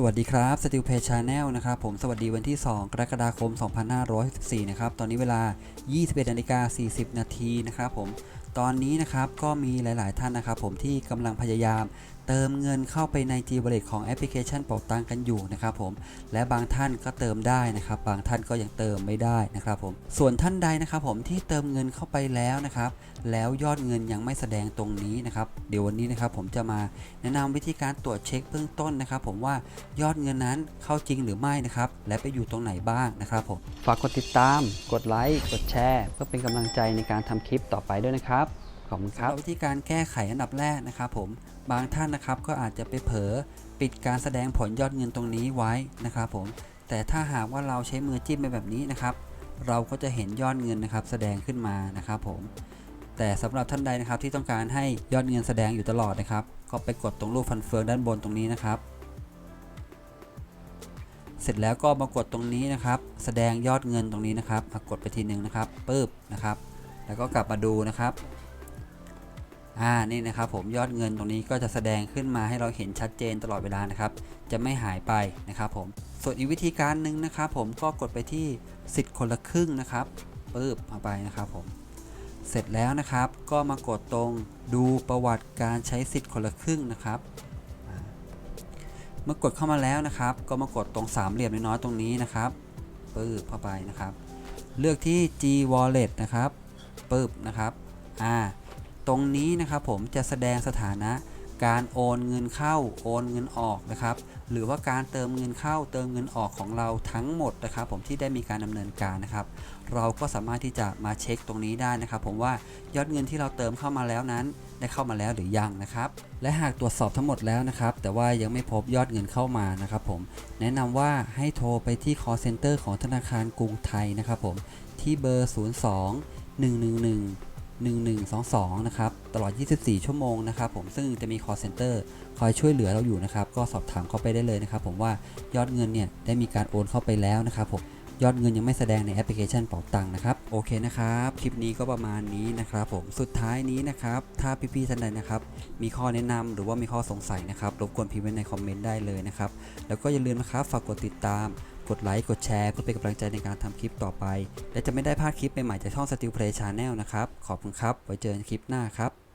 สวัสดีครับ Steel Pay Channel นะครับผมสวัสดีวันที่ 2 กรกฎาคม 2564นะครับตอนนี้เวลา 21นาฬิกา40 นาทีนะครับผมตอนนี้นะครับก็มีหลาย ๆ ท่านนะครับผมที่กำลังพยายาม เติมเงินเข้าไปใน G Wallet ของแอปพลิเคชันเป๋าตังกันอยู่นะครับผมและบางท่านก็เติมได้นะครับ บางท่านก็ยังเติมไม่ได้นะครับผมส่วนท่านใดนะครับผมที่เติมเงินเข้าไปแล้วนะครับแล้วยอดเงินยังไม่แสดงตรงนี้นะครับเดี๋ยววันนี้นะครับผมจะมาแนะนำวิธีการตรวจเช็คเบื้องต้นนะครับ ผมว่ายอดเงินนั้นเข้าจริงหรือไม่นะครับและไปอยู่ตรงไหนบ้างนะครับผมฝากกดติดตาม กดไลค์กดแชร์ เพื่อเป็นกำลังใจในการทำคลิปต่อไปด้วยนะครับ ขอบคุณครับวิธีการแก้ไขอันดับแรกนะครับผมบางท่านนะครับก็อาจจะไปเผลอปิดการแสดงผลยอดเงินตรงนี้ไว้นะครับผมแต่ถ้าหากว่าเราใช้มือจิ้มไปแบบนี้นะครับ เราก็จะเห็นยอดเงินนะครับแสดงขึ้นมานะครับผมแต่สำหรับท่านใดนะครับที่ต้องการให้ยอดเงินแสดงอยู่ตลอดนะครับ ก็ไปกดตรงรูปฟันเฟืองด้านบนตรงนี้นะครับ เสร็จแล้วก็มากดตรงนี้นะครับ แสดงยอดเงินตรงนี้นะครับกดไปทีหนึ่งนะครับปึ๊บนะครับ แล้วก็กลับมาดูนะครับ อ่านี่นะครับผมยอดเงินตรงนี้ก็จะแสดงขึ้นมาให้เราเห็นชัดเจนตลอดเวลานะครับ จะไม่หายไปนะครับผมส่วนอีกวิธีการหนึ่งนะครับผมก็กดไปที่สิทธิ์คนละครึ่งนะครับปึ๊บเอาไปนะครับผมเสร็จแล้วนะครับก็มากดตรงดูประวัติการใช้สิทธิ์คนละครึ่งนะครับอ่าเมื่อกดเข้ามาแล้วนะครับ ก็มากดตรงสามเหลี่ยมน้อยๆตรงนี้นะครับปึ๊บเข้าไปนะครับ เลือกที่ G Wallet นะครับปึ๊บนะครับอ่า ตรงนี้นะครับผมจะแสดงสถานะการโอนเงินเข้าโอนเงินออกนะครับ หรือว่าการเติมเงินเข้าเติมเงินออกของเราทั้งหมดนะครับ ผมที่ได้มีการดำเนินการนะครับ เราก็สามารถที่จะมาเช็คตรงนี้ได้นะครับ ผมว่ายอดเงินที่เราเติมเข้ามาแล้วนั้น ได้เข้ามาแล้วหรือยังนะครับ และหากตรวจสอบทั้งหมดแล้วนะครับ แต่ว่ายังไม่พบยอดเงินเข้ามานะครับ ผมแนะนำว่าให้โทรไปที่ call center ของธนาคารกรุงไทยนะครับ ผมที่เบอร์ 02 111 1122 นะครับ ตลอด 24 ชั่วโมงนะครับผม ซึ่งจะมี call center คอยช่วยเหลือเราอยู่นะครับ ก็สอบถามเข้าไปได้เลยนะครับผมว่ายอดเงินเนี่ยได้มีการโอนเข้าไปแล้วนะครับผม ยอดเงินยังไม่แสดงในแอปพลิเคชันเป๋าตังค์นะครับ โอเคนะครับ คลิปนี้ก็ประมาณนี้นะครับผม สุดท้ายนี้นะครับ ถ้าพี่ๆท่านใดนะครับ มีข้อแนะนำหรือว่ามีข้อสงสัยนะครับ รบกวนพิมพ์ไว้ในคอมเมนต์ได้เลยนะครับ แล้วก็อย่าลืมนะครับ ฝากกดติดตาม กดไลค์ กดแชร์ เพื่อเป็นกำลังใจในการทำคลิปต่อไป และจะไม่ได้พลาดคลิปใหม่ๆจากช่อง Steel Play Channel นะครับ ขอบคุณครับ ไว้เจอกันคลิปหน้าครับ